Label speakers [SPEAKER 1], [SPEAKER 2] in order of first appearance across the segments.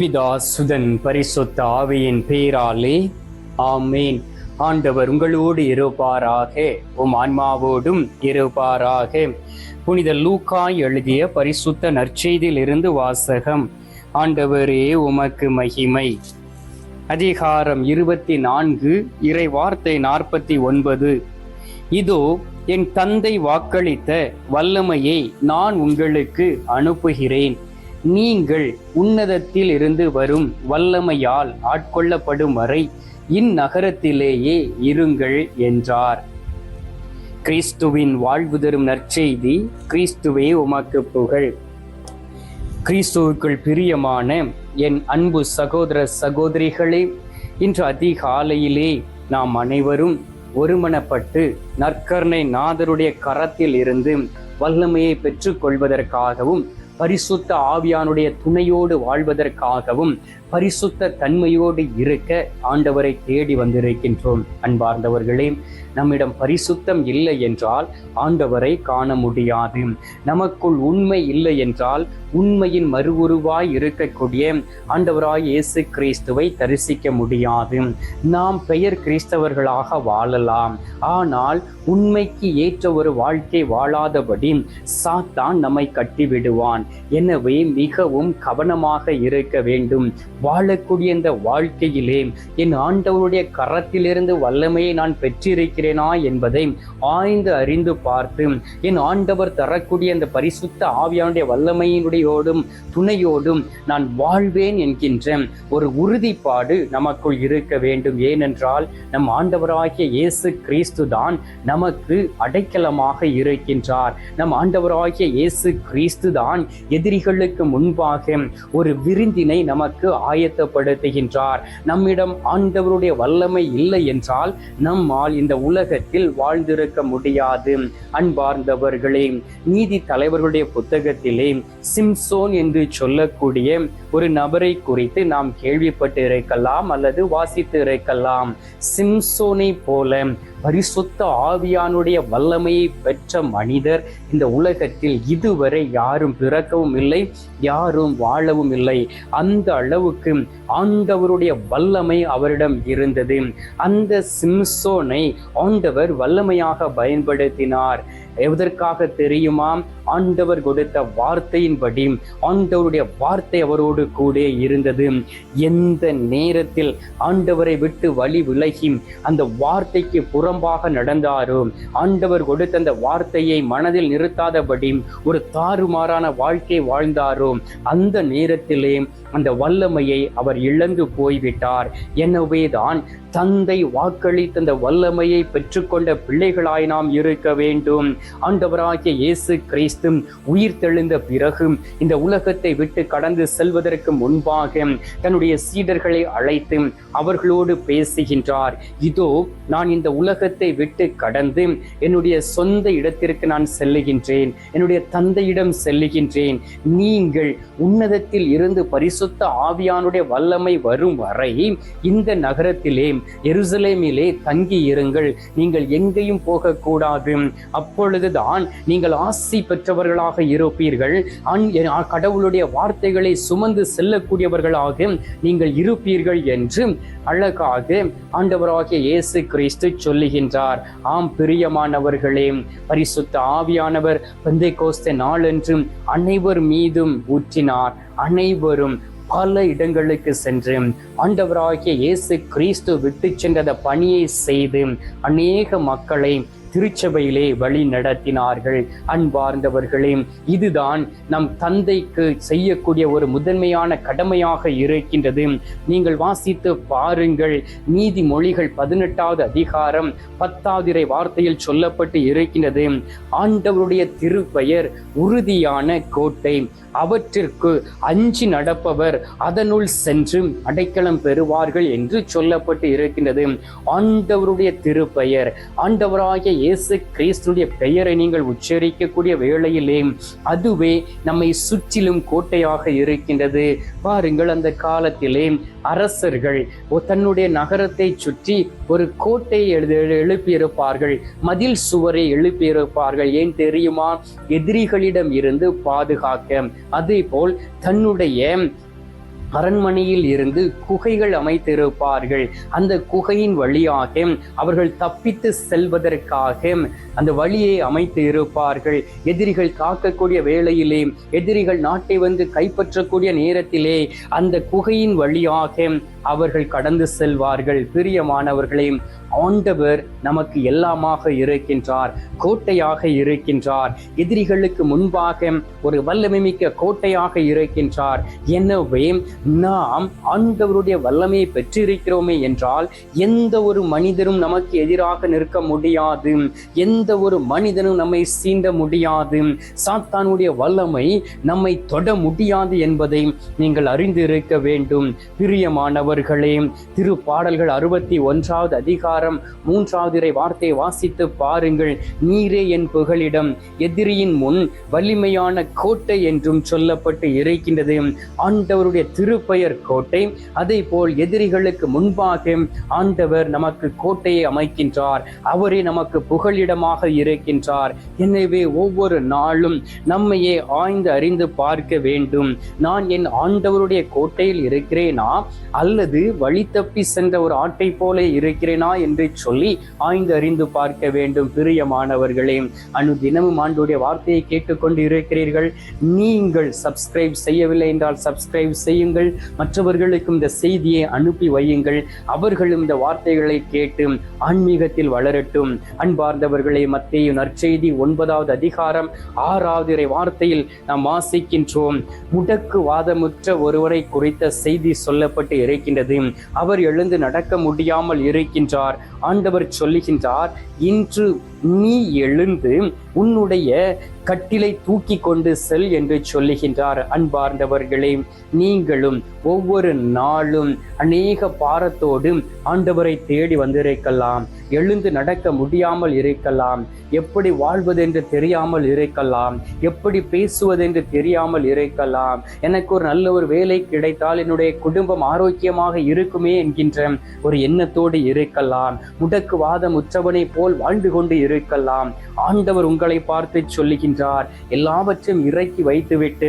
[SPEAKER 1] பிதா சுதன் பரிசுத்த ஆவியின் பேராலே ஆமேன். ஆண்டவர் உங்களோடு இருப்பாராக உம் ஆன்மாவோடும் இருப்பாராக. புனித லூக்காய் எழுதிய பரிசுத்த நற்செய்தியிலிருந்து வாசகம் ஆண்டவரே உமக்கு மகிமை. அதிகாரம் இருபத்தி நான்கு இறை வார்த்தை நாற்பத்தி ஒன்பது. இதோ என் தந்தை வாக்களித்த வல்லமையை நான் உங்களுக்கு அனுப்புகிறேன். நீங்கள் உன்னதத்தில் இருந்து வரும் வல்லமையால் ஆட்கொள்ளப்படும் வரை இந்நகரத்திலேயே இருங்கள் என்றார். கிறிஸ்துவின் வாழ்வு தரும் நற்செய்தி கிறிஸ்துவே உமக்கு புகழ். கிறிஸ்துவுக்குள் பிரியமான என் அன்பு சகோதர சகோதரிகளே இன்று அதிகாலையிலே நாம் அனைவரும் ஒருமனப்பட்டு நற்கர்ணை நாதருடைய கரத்தில் இருந்து வல்லமையை பெற்றுக்கொள்வதற்காகவும் பரிசுத்த ஆவியானுடைய துணையோடு வாழ்வதற்காகவும் பரிசுத்த தன்மையோடு இருக்க ஆண்டவரை தேடி வந்திருக்கின்றோம். அன்பார்ந்தவர்களே நம்மிடம் பரிசுத்தம் இல்லை என்றால் ஆண்டவரை காண முடியாது. நமக்குள் உண்மை இல்லை என்றால் உண்மையின் மறு உருவாய் இருக்கக்கூடிய ஆண்டவராய் இயேசு கிறிஸ்துவை தரிசிக்க முடியாது. நாம் பெயர் கிறிஸ்தவர்களாக வாழலாம். ஆனால் உண்மைக்கு ஏற்ற ஒரு வாழ்க்கை வாழாதபடி சாத்தான் நம்மை கட்டிவிடுவான். எனவே மிகவும் கவனமாக இருக்க வேண்டும். வாழக்கூடிய இந்த வாழ்க்கையிலே என் ஆண்டவருடைய கரத்திலிருந்து வல்லமையை நான் பெற்றிருக்கிறேனா என்பதை ஆய்ந்து அறிந்து பார்த்து என் ஆண்டவர் தரக்கூடிய அந்த பரிசுத்த ஆவியானுடைய வல்லமையினுடையோடும் துணையோடும் நான் வாழ்வேன் என்கின்ற ஒரு உறுதிப்பாடு நமக்குள் இருக்க வேண்டும். ஏனென்றால் நம் ஆண்டவராகிய இயேசு கிறிஸ்து தான் நமக்கு அடைக்கலமாக இருக்கின்றார். நம் ஆண்டவராகிய இயேசு கிறிஸ்து தான் எதிரிகளுக்கு முன்பாக ஒரு விருந்தினை நமக்கு ஆயத்தப்படுத்துகின்றார். நம்மிடம் ஆண்டவருடைய வல்லமை இல்லை என்றால் நம்மால் இந்த உலகத்தில் வாழ்ந்திருக்க முடியாது. அன்பார்ந்தவர்களே நீதி தலைவர்களுடைய புத்தகத்திலே சிம்சோன் என்று சொல்லக்கூடிய ஒரு நபரை குறித்து நாம் கேள்விப்பட்டு இருக்கலாம் அல்லது வாசித்து இருக்கலாம் சிம்சோனை போல பரிசுத்த ஆவியானுடைய வல்லமையை பெற்ற மனிதர் இந்த உலகத்தில் இதுவரை யாரும் பிறக்கவும் இல்லை யாரும் வாழவும் இல்லை. அந்த அளவுக்கு ஆண்டவருடைய வல்லமை அவரிடம் இருந்தது. அந்த சிம்சோனை ஆண்டவர் வல்லமையாக பயன்படுத்தினார். எதற்காக தெரியுமா? ஆண்டவர் கொடுத்த வார்த்தையின்படி ஆண்டவருடைய வார்த்தை அவரோடு அவரோடு கூட இருந்தது. எந்த நேரத்தில் ஆண்டவரை விட்டு வழி விலகி அந்த வார்த்தைக்கு புறம்பாக நடந்தாரோ ஆண்டவர் கொடுத்த அந்த வார்த்தையை மனதில் நிறுத்தாதபடி ஒரு தாறுமாறான வாழ்க்கை வாழ்ந்தாரோ அந்த நேரத்திலே அந்த வல்லமையை அவர் இழந்து போய்விட்டார். எனவேதான் தந்தை வாக்களித்த அந்த வல்லமையை பெற்றுக்கொண்ட பிள்ளைகளாய் நாம் இருக்க வேண்டும். ஆண்டவராகிய இயேசு கிறிஸ்து உயிர் தெழுந்த பிறகு இந்த உலகத்தை விட்டு கடந்து செல்வதற்கு வருவதற்கு முன்பாக தன்னுடைய சீடர்களை அழைத்து அவர்களோடு பேசுகின்றார். இதோ நான் இந்த உலகத்தை விட்டு கடந்து என்னுடைய சொந்த இடத்திற்கு நான் செல்லுகின்றேன். என்னுடைய தந்தையிடம் செல்லுகின்றேன். நீங்கள் உன்னதத்தில் இருந்து பரிசுத்த ஆவியானுடைய வல்லமை வரும் வரை இந்த நகரத்திலே எருசலேமிலே தங்கி இருங்கள் நீங்கள் எங்கேயும் போகக்கூடாது. அப்பொழுதுதான் நீங்கள் ஆசி பெற்றவர்களாக இருப்பீர்கள். கடவுளுடைய வார்த்தைகளை சுமந்து கடந்து செல்லக்கூடியவர்களாக நீங்கள் இருப்பீர்கள் என்று அழகாக ஆண்டவராகிய இயேசு கிறிஸ்து சொல்லுகின்றார். ஆம் பிரியமானவர்களே பரிசுத்த ஆவியானவர் பந்தை கோஸ்த நாளென்று அனைவர் மீதும் ஊற்றினார். அனைவரும் பல இடங்களுக்கு சென்று ஆண்டவராகிய இயேசு கிறிஸ்து விட்டு சென்றத பணியை செய்து அநேக மக்களை திருச்சபையிலே வழி நடத்தினார்கள். அன்பார்ந்தவர்களே இதுதான் நம் தந்தைக்கு செய்யக்கூடிய ஒரு முதன்மையான கடமையாக இருக்கின்றது. நீங்கள் வாசித்து பாருங்கள். நீதிமொழிகள் பதினெட்டாவது அதிகாரம் பத்தாவதிரை வார்த்தையில் சொல்லப்பட்டு இருக்கின்றது. ஆண்டவருடைய திருப்பெயர் உறுதியான கோட்டை. அவற்றிற்கு அஞ்சி நடப்பவர் அதனுள் சென்று அடைக்கலம் பெறுவார்கள் என்று சொல்லப்பட்டு இருக்கின்றது. ஆண்டவருடைய திருப்பெயர் ஆண்டவராகிய இயேசு கிறிஸ்துடைய பெயரை நீங்கள் உச்சரிக்கக்கூடிய வேளையிலே அதுவே நம்மை சுற்றிலும் கோட்டையாக இருக்கின்றது. பாருங்கள் அந்த காலத்திலே அரசர்கள் தன்னுடைய நகரத்தை சுற்றி ஒரு கோட்டையை எழுப்பியிருப்பார்கள். மதில் சுவரை எழுப்பியிருப்பார்கள். ஏன் தெரியுமா? எதிரிகளிடம் இருந்து பாதுகாக்க. அதே போல் தன்னுடைய அரண்மனையில் இருந்து குகைகள் அமைத்திருப்பார்கள். அந்த குகையின் வழியாக அவர்கள் தப்பித்து செல்வதற்காக அந்த வழியை அமைத்து இருப்பார்கள் எதிரிகள் காக்கக்கூடிய வேளையிலே எதிரிகள் நாட்டை வந்து கைப்பற்றக்கூடிய நேரத்திலே அந்த குகையின் வழியாக அவர்கள் கடந்து செல்வார்கள். பிரியமானவர்களே ஆண்டவர் நமக்கு எல்லாமாக இருக்கின்றார் கோட்டையாக இருக்கின்றார். எதிரிகளுக்கு முன்பாக ஒரு வல்லமை மிக்க கோட்டையாக இருக்கின்றார். எனவே நாம் ஆண்டவருடைய வல்லமையை பெற்றிருக்கிறோமே என்றால் எந்த ஒரு மனிதரும் நமக்கு எதிராக நிற்க முடியாது. எந்த ஒரு மனிதனும் நம்மை சீண்ட முடியாது. சாத்தானுடைய வல்லமை நம்மை தொட முடியாது என்பதை நீங்கள் அறிந்து இருக்க வேண்டும். பிரியமானவர் திரு பாடல்கள் அறுபத்தி ஒன்றாவது அதிகாரம் மூன்றாவது இறை வாசித்து பாருங்கள். நீரே என் புகழிடம் எதிரியின் முன் வலிமையான கோட்டை என்றும் சொல்லப்பட்டு இருக்கின்றது ஆண்டவருடைய திருப்பெயர் கோட்டை அதே போல் எதிரிகளுக்கு முன்பாக ஆண்டவர் நமக்கு கோட்டையை அமைக்கின்றார். அவரே நமக்கு புகழிடமாக இருக்கின்றார். எனவே ஒவ்வொரு நாளும் நம்மையே ஆய்ந்து அறிந்து பார்க்க வேண்டும். நான் என் ஆண்டவருடைய கோட்டையில் இருக்கிறேனா? அல்லது வழி தப்பி சென்ற ஒரு ஆட்டை போல இருக்கிறேனா என்று சொல்லி ஆய்ந்து அறிந்து பார்க்க வேண்டும் பிரியமானவர்களே அனு தினமும் ஆண்டுடைய வார்த்தையை கேட்டுக்கொண்டு இருக்கிறீர்கள். நீங்கள் சப்ஸ்கிரைப் செய்யவில்லை என்றால் சப்ஸ்கிரைப் செய்யுங்கள். மற்றவர்களுக்கும் இந்த செய்தியை அனுப்பி வையுங்கள். அவர்களும் இந்த வார்த்தைகளை கேட்டு ஆன்மீகத்தில் வளரட்டும். அன்பார்ந்தவர்களை மத்திய நற்செய்தி ஒன்பதாவது அதிகாரம் ஆறாவது இறை வார்த்தையில் நாம் வாசிக்கின்றோம். முடக்கு வாதமுற்ற ஒருவரை குறித்த செய்தி சொல்லப்பட்டு இருக்கின்றது. அவர் எழுந்து நடக்க முடியாமல் இருக்கின்றார். ஆண்டவர் சொல்லுகின்றார் இன்று நீ எழுந்து உன்னுடைய கட்டிலை தூக்கி கொண்டு செல் என்று சொல்லுகின்றார் அன்பார்ந்தவர்களே நீங்களும் ஒவ்வொரு நாளும் அநேக பாரத்தோடும் ஆண்டவரை தேடி வந்திருக்கலாம். எழுந்து நடக்க முடியாமல் இருக்கலாம். எப்படி வாழ்வதென்று தெரியாமல் இருக்கலாம். எப்படி பேசுவதென்று தெரியாமல் இருக்கலாம். எனக்கு ஒரு நல்ல ஒரு வேலை கிடைத்தால் என்னுடைய குடும்பம் ஆரோக்கியமாக இருக்குமே என்கின்ற ஒரு எண்ணத்தோடு இருக்கலாம். முடக்கு வாதம் உற்றவனை போல் வாழ்ந்து கொண்டு இருக்கலாம். ஆண்டவர் உங்களை பார்த்து இருக்கின்றார் எல்லாவற்றையும் இறக்கி வைத்துவிட்டு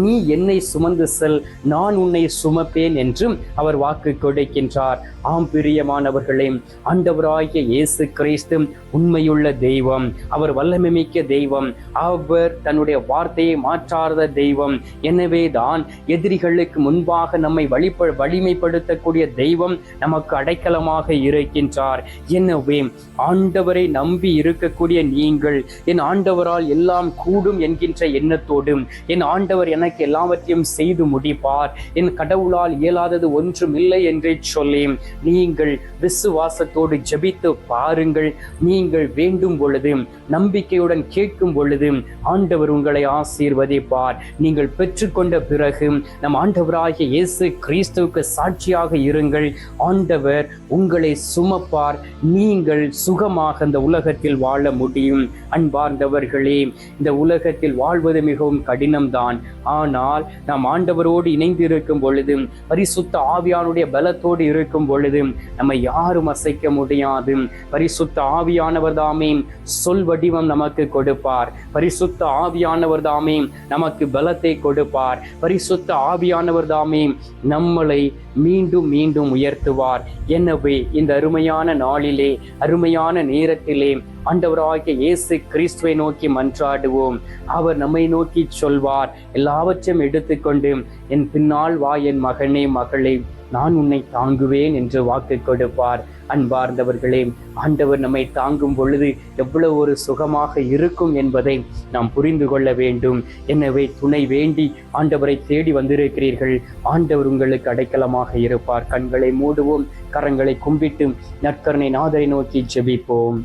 [SPEAKER 1] நீ என்னை சுமந்து செல் நான் உன்னை சுமப்பேன் என்றும் அவர் வாக்கு கொடுக்கின்றார். ஆம் பிரியமானவர்களே ஆண்டவராகிய இயேசு கிறிஸ்து உண்மையுள்ள தெய்வம் அவர் வல்லமை மிக்க தெய்வம் அவர் தன்னுடைய வார்த்தையை மாற்றாத தெய்வம் எனவே தான் எதிரிகளுக்கு முன்பாக நம்மை வழிப வலிமைப்படுத்தக்கூடிய தெய்வம் நமக்கு அடைக்கலமாக இருக்கின்றார். எனவே ஆண்டவரை நம்பி இருக்கக்கூடிய நீங்கள் என் ஆண்டவரால் எல்லா எல்லாம் கூடும் என்கின்ற எண்ணத்தோடும் என் ஆண்டவர் எனக்கு எல்லாவற்றையும் செய்து முடிப்பார். என் கடவுளால் இயலாதது ஒன்றும் இல்லை என்றே சொல்லி நீங்கள் விசுவாசத்தோடு ஜெபித்து பாருங்கள். நீங்கள் வேண்டும் பொழுது நம்பிக்கையுடன் கேட்கும் பொழுது ஆண்டவர் உங்களை ஆசீர்வதிப்பார். நீங்கள் பெற்றுக்கொண்ட பிறகு நம் ஆண்டவராகிய இயேசு கிறிஸ்துவுக்கு சாட்சியாக இருங்கள். ஆண்டவர் உங்களை சுமப்பார். நீங்கள் சுகமாக இந்த உலகத்தில் வாழ முடியும். அன்பார்ந்தவர்களே இந்த உலகத்தில் வாழ்வது மிகவும் கடினம்தான். ஆனால் நாம் ஆண்டவரோடு இணைந்து இருக்கும் பொழுது பரிசுத்த ஆவியானுடைய பலத்தோடு இருக்கும் பொழுது நம்மை யாரும் அசைக்க முடியாது. பரிசுத்த ஆவியானவர் தாமே சொல் வடிவம் நமக்கு கொடுப்பார். பரிசுத்த ஆவியானவர் தாமே நமக்கு பலத்தை கொடுப்பார். பரிசுத்த ஆவியானவர் தாமே நம்மளை மீண்டும் மீண்டும் உயர்த்துவார். எனவே இந்த அருமையான நாளிலே அருமையான நேரத்திலே ஆண்டவராகிய இயேசு கிறிஸ்துவை நோக்கி மன்றாடுவோம். அவர் நம்மை நோக்கி சொல்வார். எல்லாவற்றையும் எடுத்துக்கொண்டு என் பின்னால் வா என் மகனே மகளே நான் உன்னை தாங்குவேன் என்று வாக்கு கொடுப்பார். அன்பார்ந்தவர்களே ஆண்டவர் நம்மை தாங்கும் பொழுது எவ்வளவு ஒரு சுகமாக இருக்கும் என்பதை நாம் புரிந்து கொள்ள வேண்டும். எனவே துணை வேண்டி ஆண்டவரை தேடி வந்திருக்கிறீர்கள். ஆண்டவர் உங்களுக்கு அடைக்கலமாக இருப்பார். கண்களை மூடுவோம் கரங்களை கும்பிட்டு நற்கரணை நாதரை நோக்கி ஜெபிப்போம்.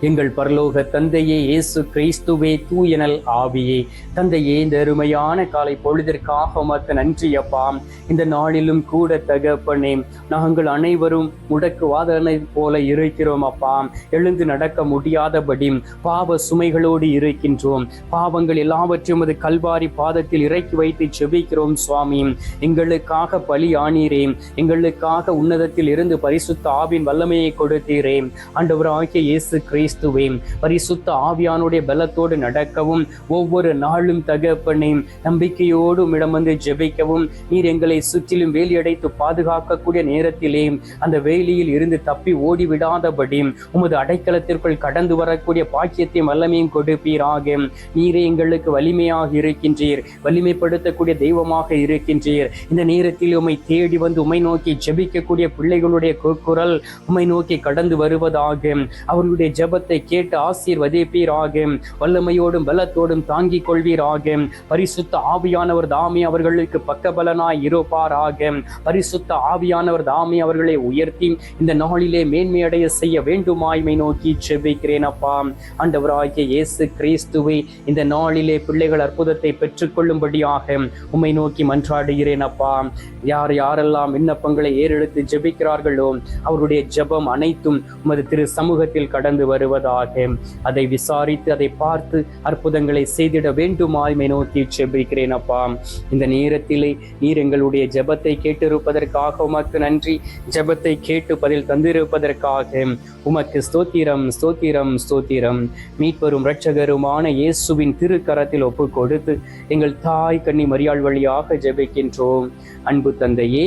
[SPEAKER 1] எங்கள் பரலோக தந்தையே இயேசு கிறிஸ்துவே தூயனல் ஆவியே. தந்தையே இந்த அருமையான காலை பொழுதிற்காக உமக்கு நன்றி அப்பாம் இந்த நாளிலும் கூட தகப்பனே நாங்கள் அனைவரும் முடக்குவாதனை போல இருக்கிறோம் அப்பா. எழுந்து நடக்க முடியாதபடி பாவ சுமைகளோடு இருக்கின்றோம். பாவங்கள் எல்லாவற்றையும் அது கல்வாரி பாதத்தில் இறக்கி வைத்து செபிக்கிறோம் சுவாமி. எங்களுக்காக பலி ஆனீரே. எங்களுக்காக உன்னதத்தில் இருந்து பரிசுத்த ஆவின் வல்லமையை கொடுத்தீரே. ஆண்டவராகிய இயேசு கிறிஸ்துவே பரிசுத்த ஆவியானுடைய பலத்தோடு நடக்கவும் ஒவ்வொரு நாளும் தகப்பனே நம்பிக்கையோடு உம்மிடம் வந்து ஜெபிக்கவும் நீர் எங்களை சுற்றிலும் வேலியடைத்து பாதுகாக்கக்கூடிய நேரத்திலே அந்த வேலியில் இருந்து தப்பி ஓடி விடாதபடி உமது அடைக்கலத்திற்குள் கடந்து வரக்கூடிய பாக்கியத்தையும் வல்லமையும் கொடுப்பீராக. நீரே எங்களுக்கு வலிமையாக இருக்கின்றீர் வலிமைப்படுத்தக்கூடிய தெய்வமாக இருக்கின்றீர். இந்த நேரத்தில் உம்மை தேடி வந்து உமை நோக்கி ஜெபிக்கக்கூடிய பிள்ளைகளுடைய கு- குரல் உமை நோக்கி கடந்து வருவதாக அவர்களுடைய ஜெபத்தை கேட்டு ஆசீர்வதிப்பீராக. வல்லமையோடும் பலத்தோடும் தாங்கிக் கொள்வீராக. பரிசுத்த ஆவியானவர் தாமே அவர்களுக்கு பக்கபலனாய் இருப்பாராக. பரிசுத்த ஆவியானவர் தாமே அவர்களை உயர்த்தி இந்த நாளிலே மேன்மையடைய செய்ய வேண்டுமாய்மை நோக்கி ஜெபிக்கிறேன் அப்பா. ஆண்டவராகிய இயேசு கிறிஸ்துவை இந்த நாளிலே பிள்ளைகள் அற்புதத்தை பெற்றுக்கொள்ளும்படியாக உம்மை நோக்கி மன்றாடுகிறேன் அப்பா. யார் யாரெல்லாம் விண்ணப்பங்களை ஏறெடுத்து ஜெபிக்கிறார்களோ அவருடைய ஜெபம் அனைத்தும் உமது திரு சமூகத்தில் கடந்து வருவதாக. அதை விசாரித்து அதை பார்த்து அற்புதங்களை செய்திட வேண்டுமாய்மை நோக்கி செபிக்கிறேன் அப்பா. இந்த நேரத்திலே நீர் எங்களுடைய ஜெபத்தை கேட்டிருப்பதற்காக உமக்கு நன்றி. ஜபத்தை கேட்டு பதில் தந்திருப்பதற்காக உமக்கு ஸ்தோத்திரம் ஸ்தோத்திரம் ஸ்தோத்திரம். மீட்பரும் இரட்சகருமான இயேசுவின் திருக்கரத்தில் ஒப்பு கொடுத்து எங்கள் தாய் கண்ணி மரியாள் வழியாக ஜெபிக்கின்றோம். அன்பு தந்தையே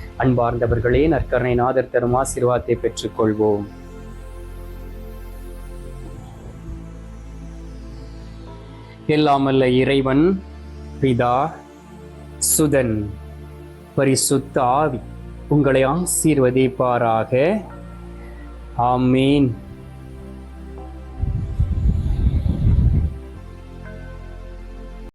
[SPEAKER 1] அன்பார்ந்தவர்களே நற்கரணை நாதர் தரும் ஆசீர்வாதத்தை பெற்றுக்கொள்வோம். எல்லாமல்ல இறைவன் பிதா சுதன் பரிசுத்த ஆவி உங்களை ஆசீர்வதிப்பாராக. ஆமீன்.